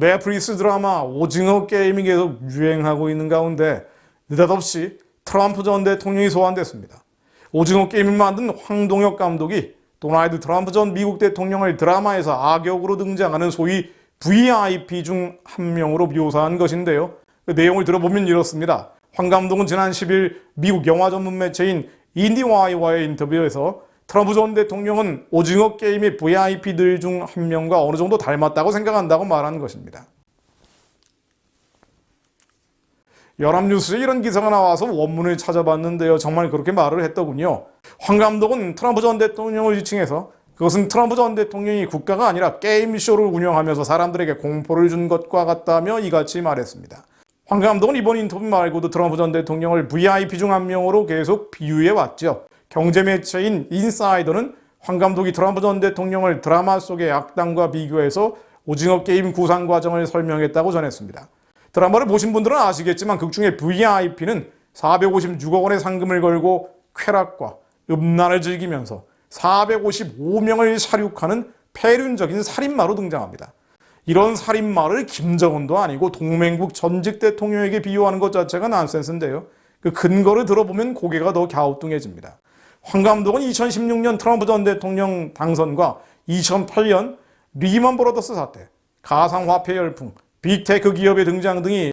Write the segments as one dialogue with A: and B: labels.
A: 넷플릭스 드라마 오징어 게임이 계속 유행하고 있는 가운데 느닷없이 트럼프 전 대통령이 소환됐습니다. 오징어 게임을 만든 황동혁 감독이 도널드 트럼프 전 미국 대통령을 드라마에서 악역으로 등장하는 소위 VIP 중 한 명으로 묘사한 것인데요. 그 내용을 들어보면 이렇습니다. 황 감독은 지난 10일 미국 영화 전문 매체인 인디와이와의 인터뷰에서 트럼프 전 대통령은 오징어 게임의 VIP들 중 한 명과 어느 정도 닮았다고 생각한다고 말한 것입니다. 연합뉴스에 이런 기사가 나와서 원문을 찾아봤는데요. 정말 그렇게 말을 했더군요. 황 감독은 트럼프 전 대통령을 지칭해서 그것은 트럼프 전 대통령이 국가가 아니라 게임쇼를 운영하면서 사람들에게 공포를 준 것과 같다며 이같이 말했습니다. 황 감독은 이번 인터뷰 말고도 트럼프 전 대통령을 VIP 중 한 명으로 계속 비유해 왔죠. 경제 매체인 인사이더는 황 감독이 트럼프 전 대통령을 드라마 속의 악당과 비교해서 오징어 게임 구상 과정을 설명했다고 전했습니다. 드라마를 보신 분들은 아시겠지만 극중의 VIP는 456억 원의 상금을 걸고 쾌락과 음란을 즐기면서 455명을 사륙하는 폐륜적인 살인마로 등장합니다. 이런 살인마를 김정은도 아니고 동맹국 전직 대통령에게 비유하는 것 자체가 난센스인데요. 그 근거를 들어보면 고개가 더 갸우뚱해집니다. 황 감독은 2016년 트럼프 전 대통령 당선과 2008년 리먼 브로더스 사태, 가상화폐 열풍, 빅테크 기업의 등장 등이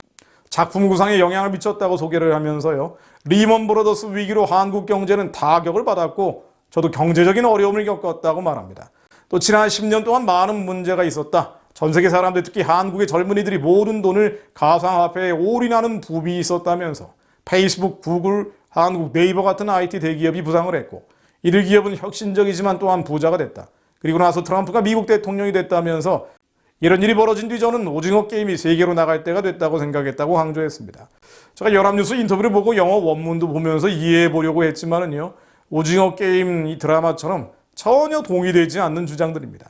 A: 작품 구상에 영향을 미쳤다고 소개를 하면서요. 리먼 브로더스 위기로 한국 경제는 타격을 받았고 저도 경제적인 어려움을 겪었다고 말합니다. 또 지난 10년 동안 많은 문제가 있었다. 전 세계 사람들 특히 한국의 젊은이들이 모든 돈을 가상화폐에 올인하는 붐이 있었다면서 페이스북, 구글, 한국 네이버 같은 IT 대기업이 부상을 했고 이들 기업은 혁신적이지만 또한 부자가 됐다. 그리고 나서 트럼프가 미국 대통령이 됐다면서 이런 일이 벌어진 뒤 저는 오징어 게임이 세계로 나갈 때가 됐다고 생각했다고 강조했습니다. 제가 연합뉴스 인터뷰를 보고 영어 원문도 보면서 이해해 보려고 했지만은요. 오징어 게임 이 드라마처럼 전혀 동의되지 않는 주장들입니다.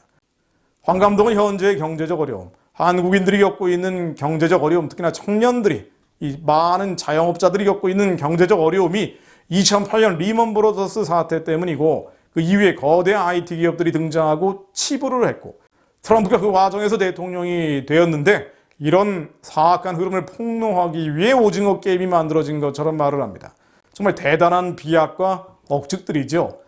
A: 황 감독은 현재의 경제적 어려움, 한국인들이 겪고 있는 경제적 어려움, 특히나 청년들이 이 많은 자영업자들이 겪고 있는 경제적 어려움이 2008년 리먼 브로더스 사태 때문이고 그 이후에 거대한 IT 기업들이 등장하고 치부를 했고 트럼프가 그 과정에서 대통령이 되었는데 이런 사악한 흐름을 폭로하기 위해 오징어 게임이 만들어진 것처럼 말을 합니다. 정말 대단한 비약과 억측들이죠.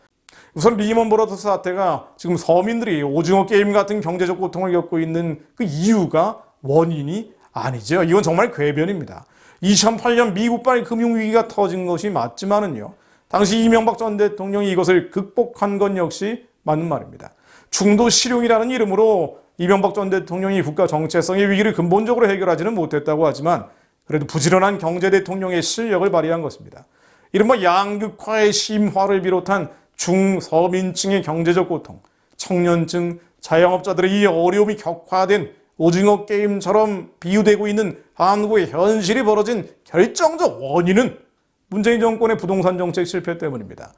A: 우선 리먼 브로더스 사태가 지금 서민들이 오징어 게임 같은 경제적 고통을 겪고 있는 그 이유가 원인이 아니죠. 이건 정말 궤변입니다. 2008년 미국발 금융위기가 터진 것이 맞지만은요. 당시 이명박 전 대통령이 이것을 극복한 건 역시 맞는 말입니다. 중도 실용이라는 이름으로 이명박 전 대통령이 국가 정체성의 위기를 근본적으로 해결하지는 못했다고 하지만 그래도 부지런한 경제 대통령의 실력을 발휘한 것입니다. 이른바 양극화의 심화를 비롯한 중서민층의 경제적 고통, 청년층, 자영업자들의 이 어려움이 격화된 오징어 게임처럼 비유되고 있는 한국의 현실이 벌어진 결정적 원인은 문재인 정권의 부동산 정책 실패 때문입니다.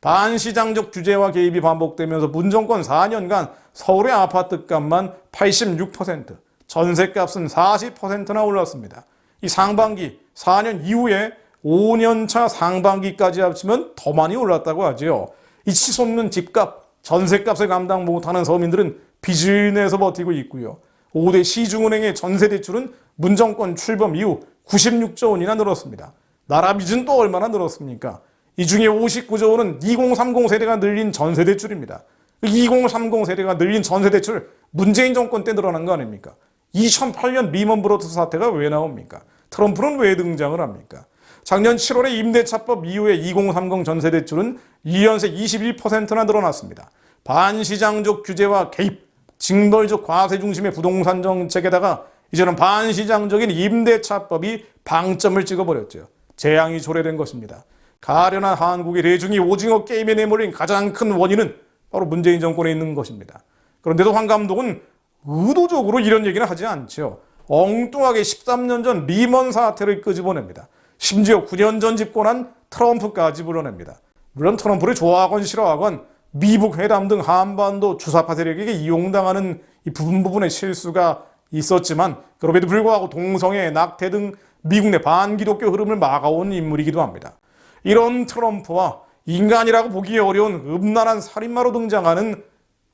A: 반시장적 규제와 개입이 반복되면서 문정권 4년간 서울의 아파트 값만 86%, 전세값은 40%나 올랐습니다. 이 상반기 4년 이후에 5년차 상반기까지 합치면 더 많이 올랐다고 하지요. 이 치솟는 집값, 전세값을 감당 못하는 서민들은 빚을 내서 버티고 있고요. 5대 시중은행의 전세대출은 문정권 출범 이후 96조 원이나 늘었습니다. 나라 빚은 또 얼마나 늘었습니까? 이 중에 59조 원은 2030 세대가 늘린 전세대출입니다. 2030 세대가 늘린 전세대출 문재인 정권 때 늘어난 거 아닙니까? 2008년 리먼 브로더스 사태가 왜 나옵니까? 트럼프는 왜 등장을 합니까? 작년 7월에 임대차법 이후에 2030 전세대출은 2년새 21%나 늘어났습니다. 반시장적 규제와 개입, 징벌적 과세 중심의 부동산 정책에다가 이제는 반시장적인 임대차법이 방점을 찍어버렸죠. 재앙이 초래된 것입니다. 가련한 한국의 대중이 오징어 게임에 내몰린 가장 큰 원인은 바로 문재인 정권에 있는 것입니다. 그런데도 황 감독은 의도적으로 이런 얘기는 하지 않죠. 엉뚱하게 13년 전 리먼 사태를 끄집어냅니다. 심지어 9년 전 집권한 트럼프까지 불러냅니다. 물론 트럼프를 좋아하건 싫어하건 미북 회담 등 한반도 주사파 세력에게 이용당하는 이 부분 부분의 실수가 있었지만 그럼에도 불구하고 동성애, 낙태 등 미국 내 반기독교 흐름을 막아온 인물이기도 합니다. 이런 트럼프와 인간이라고 보기 어려운 음란한 살인마로 등장하는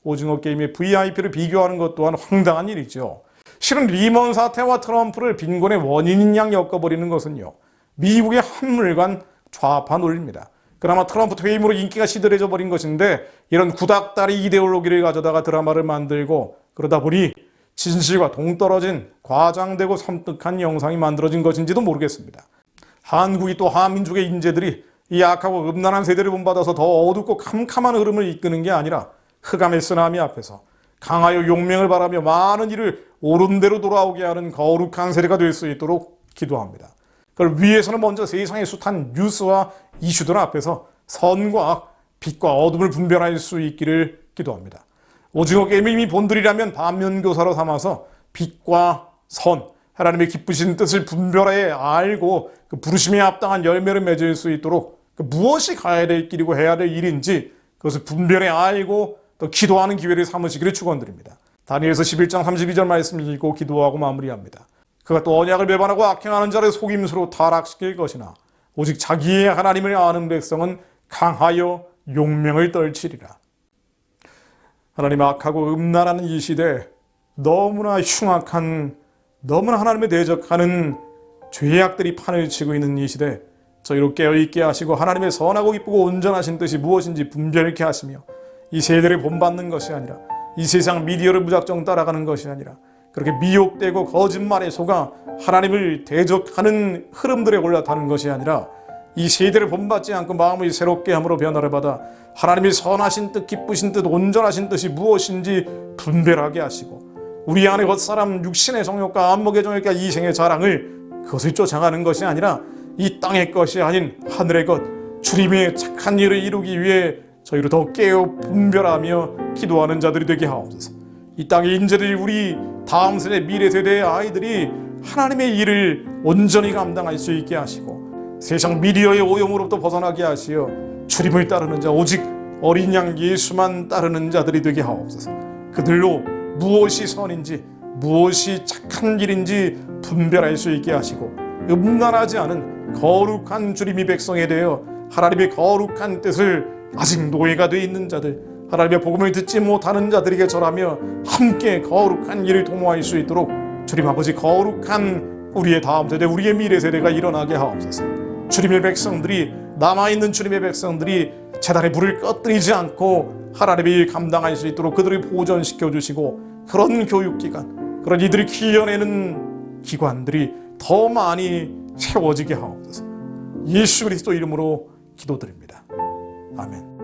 A: 오징어 게임의 VIP를 비교하는 것 또한 황당한 일이죠. 실은 리먼 사태와 트럼프를 빈곤의 원인인 양 엮어버리는 것은요. 미국의 한물간 좌파 논리입니다. 그나마 트럼프 퇴임으로 인기가 시들해져 버린 것인데 이런 구닥다리 이데올로기를 가져다가 드라마를 만들고 그러다 보니 진실과 동떨어진 과장되고 섬뜩한 영상이 만들어진 것인지도 모르겠습니다. 한국이 또 한민족의 인재들이 이 약하고 음란한 세대를 본받아서 더 어둡고 캄캄한 흐름을 이끄는 게 아니라 흑암의 쓰나미 앞에서 강하여 용명을 바라며 많은 일을 옳은 대로 돌아오게 하는 거룩한 세대가 될 수 있도록 기도합니다. 그걸 위해서는 먼저 세상의 숱한 뉴스와 이슈들 앞에서 선과 악, 빛과 어둠을 분별할 수 있기를 기도합니다. 오징어 게임을 이미 본들이라면 반면교사로 삼아서 빛과 선, 하나님의 기쁘신 뜻을 분별해 알고 그 부르심에 합당한 열매를 맺을 수 있도록 그 무엇이 가야 될 길이고 해야 될 일인지 그것을 분별해 알고 또 기도하는 기회를 삼으시기를 축원드립니다. 다니엘서 11장 32절 말씀 읽고 기도하고 마무리합니다. 그가 또 언약을 배반하고 악행하는 자를 속임수로 타락시킬 것이나 오직 자기의 하나님을 아는 백성은 강하여 용명을 떨치리라. 하나님 악하고 음란한 이 시대 너무나 흉악한 너무나 하나님에 대적하는 죄악들이 판을 치고 있는 이 시대 저희로 깨어있게 하시고 하나님의 선하고 기쁘고 온전하신 뜻이 무엇인지 분별케 하시며 이 세대를 본받는 것이 아니라 이 세상 미디어를 무작정 따라가는 것이 아니라 그렇게 미혹되고 거짓말에 속아 하나님을 대적하는 흐름들에 올라타는 것이 아니라 이 세대를 본받지 않고 마음을 새롭게 함으로 변화를 받아 하나님의 선하신 뜻, 기쁘신 뜻, 온전하신 뜻이 무엇인지 분별하게 하시고 우리 안에 겉사람 육신의 성욕과 안목의 정욕과 이생의 자랑을 그것을 쫓아가는 것이 아니라 이 땅의 것이 아닌 하늘의 것 주님의 착한 일을 이루기 위해 저희를 더 깨어 분별하며 기도하는 자들이 되게 하옵소서. 이 땅의 인재들이 우리 다음 세대 미래 세대의 아이들이 하나님의 일을 온전히 감당할 수 있게 하시고 세상 미디어의 오염으로부터 벗어나게 하시어 주님을 따르는 자 오직 어린 양 예수만 따르는 자들이 되게 하옵소서. 그들로 무엇이 선인지 무엇이 착한 길인지 분별할 수 있게 하시고 음란하지 않은 거룩한 주님이 백성에 대하여 하나님의 거룩한 뜻을 아직 노예가 돼 있는 자들 하나님의 복음을 듣지 못하는 자들에게 절하며 함께 거룩한 일을 도모할 수 있도록 주님 아버지 거룩한 우리의 다음 세대 우리의 미래 세대가 일어나게 하옵소서. 주님의 백성들이 남아있는 주님의 백성들이 재단의 불을 꺼뜨리지 않고 하나님의 일 감당할 수 있도록 그들을 보존시켜 주시고 그런 교육기관 그런 이들이 키워내는 기관들이 더 많이 세워지게 하옵소서. 예수 그리스도 이름으로 기도드립니다. 아멘